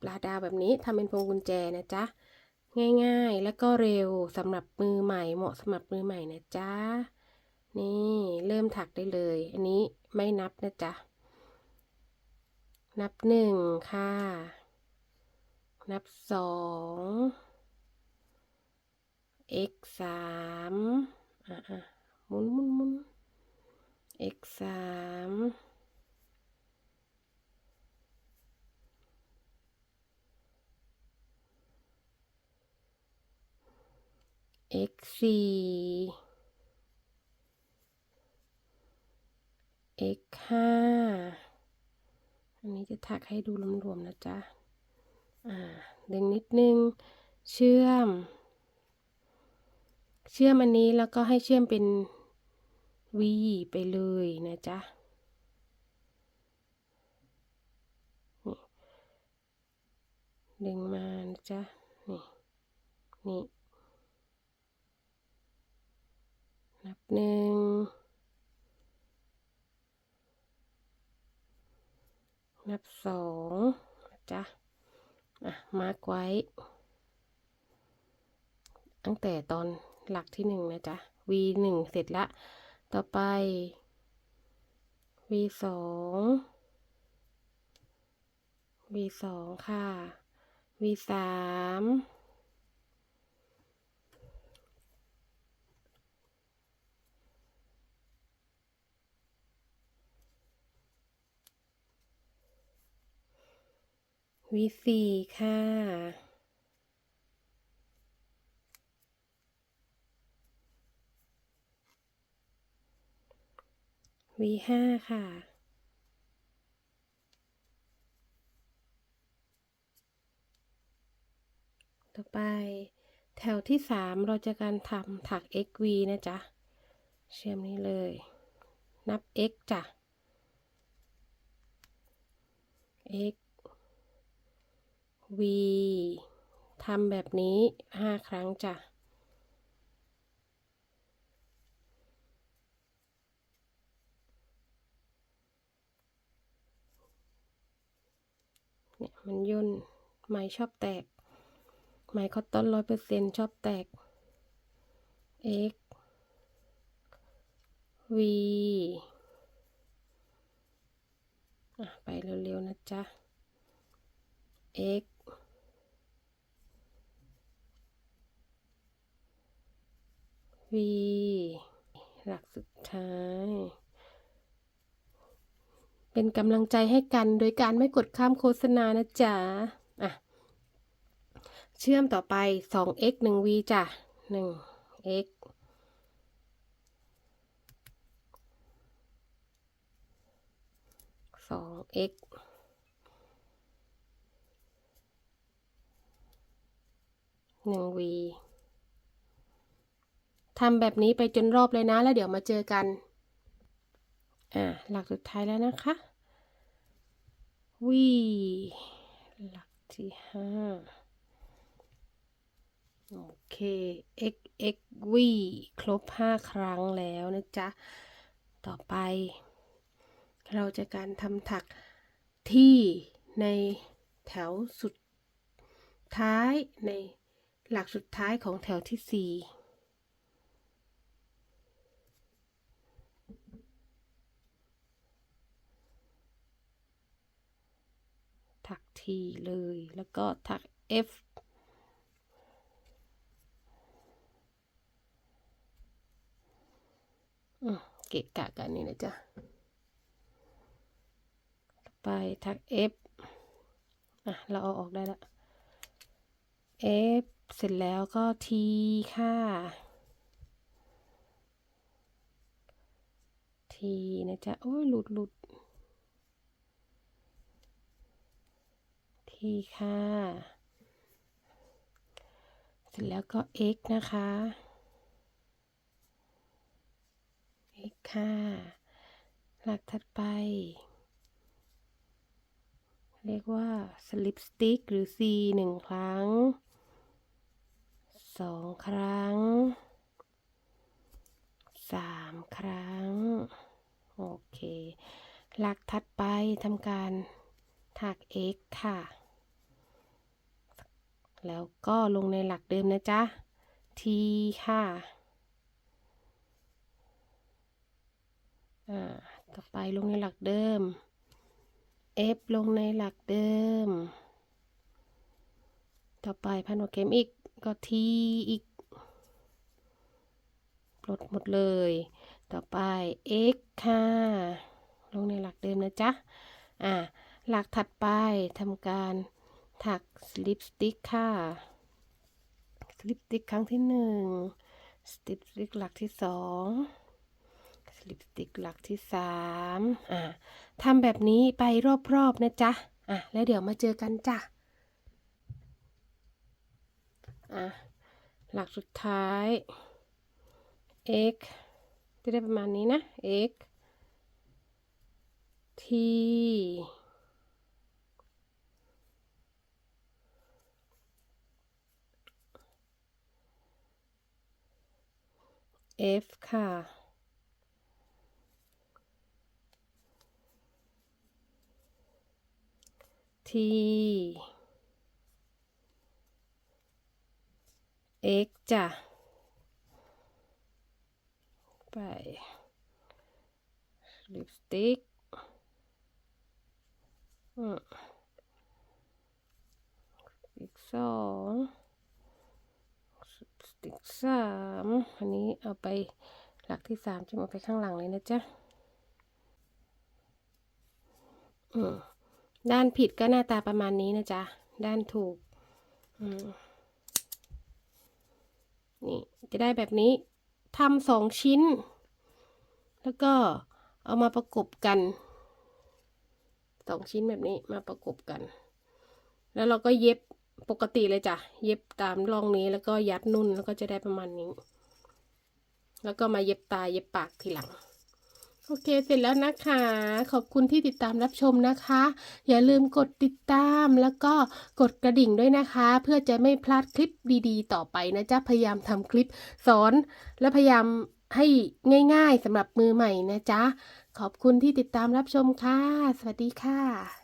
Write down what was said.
ปลาดาวแบบนี้ทำเป็นพวงกุญแจนะจ๊ะ ง่ายๆ แล้วก็เร็วสำหรับมือใหม่เหมาะสำหรับมือใหม่นะจ๊ะ นี่เริ่มถักได้เลย อันนี้ไม่นับนะจ๊ะ นับหนึ่งค่ะ นับสอง x สามอะอะหมุนหมุนหมุน x สาม x สี่ x ห้าอันนี้จะถักให้ดูรวมๆนะจ๊ะ อ่า ดึงนิดนึง เชื่อม เชื่อมอันนี้แล้วก็ให้เชื่อมเป็น V ไปเลยนะจ๊ะนี่ดึงมานะจ๊ะ นี่ นี่ นับหนึ่งนับสองนะจ๊ะอะมาร์กไว้ ตั้งแต่ตอนหลักที่หนึ่งนะจ๊ะ V หนึ่งเสร็จละ ต่อไป V สอง V สองค่ะ V สาม V สี่ค่ะ V ห้าค่ะ ต่อไปแถวที่สามเราจะการทำถัก xv นะจ๊ะ เชื่อมนี้เลย นับ x จ้ะ x v ทำแบบนี้ห้าครั้งจ้ะ เนี่ยมันย่นไหมชอบแตกไหมคอตตอนร้อยเปอร์เซ็นชอบแตก x v อะไปเร็วๆนะจ๊ะ x v หลักสุดท้าย เป็นกำลังใจให้กันโดยการไม่กดข้ามโฆษณานะจ๊ะอะเชื่อมต่อไป 2x 1v จ้ะ 1x 2x 1v ทำแบบนี้ไปจนรอบเลยนะ แล้วเดี๋ยวมาเจอกัน อ่า หลักสุดท้ายแล้วนะคะ v หลักที่ห้าโอเค x x v ครบห้าครั้งแล้วนะจ๊ะ ต่อไป เราจะการทำถักที่ในแถวสุดท้ายในหลักสุดท้ายของแถวที่สี่ ถักทีเลย แล้วก็ถัก F อืมเกะกะกันนี่นะจ๊ะ ไปทัก F อะ เราเอาออกได้ละ F เสร็จแล้วก็ T ค่ะ T นะจ๊ะ โอ้ยหลุดหลุด T ค่ะ เสร็จแล้วก็ X นะคะ X ค่ะ หลักถัดไป เรียกว่าสลิปสติ๊กหรือ C หนึ่งครั้งสองครั้งสามครั้ง โอเค หลักถัดไปทำการถัก x ค่ะ แล้วก็ลงในหลักเดิมนะจ๊ะ T ค่ะอ่าต่อไปลงในหลักเดิม F ลงในหลักเดิม ต่อไปพันหัวเข็มอีกก็ T อีกปลดหมดเลย ต่อไป x ค่ะ ลงในหลักเดิมนะจ๊ะ อ่า หลักถัดไปทำการ ถักสลิปสติ๊กค่ะสลิปสติ๊กครั้งที่หนึ่งสลิปสติ๊กหลักที่สองสลิปสติ๊กหลักที่สามอ่าทำแบบนี้ไปรอบๆนะจ๊ะอะแล้วเดี๋ยวมาเจอกันจ้ะอะหลักสุดท้าย x จะได้ประมาณนี้นะ x t f ค่ะ t x จ้ะ ไป ลิปสติกอืมอีกสอง ติกสามอันนี้เอาไปหลักที่สามจะเอาไปข้างหลังเลยนะจ๊ะอืมด้านผิดก็หน้าตาประมาณนี้นะจ๊ะ ด้านถูกนี่จะได้แบบนี้ทำสองชิ้น แล้วก็เอามาประกบกันสองชิ้นแบบนี้มาประกบกัน แล้วเราก็เย็บ ปกติเลยจ้ะ เย็บตามร่องนี้แล้วก็ยัดนุ่นแล้วก็จะได้ประมาณนี้ แล้วก็มาเย็บตาเย็บปากทีหลัง โอเคเสร็จแล้วนะคะ ขอบคุณที่ติดตามรับชมนะคะ อย่าลืมกดติดตามแล้วก็กดกระดิ่งด้วยนะคะ เพื่อจะไม่พลาดคลิปดีๆ ต่อไปนะจ๊ะ พยายามทำคลิปสอนและพยายามให้ง่ายๆสำหรับมือใหม่นะจ๊ะ ขอบคุณที่ติดตามรับชมค่ะ สวัสดีค่ะ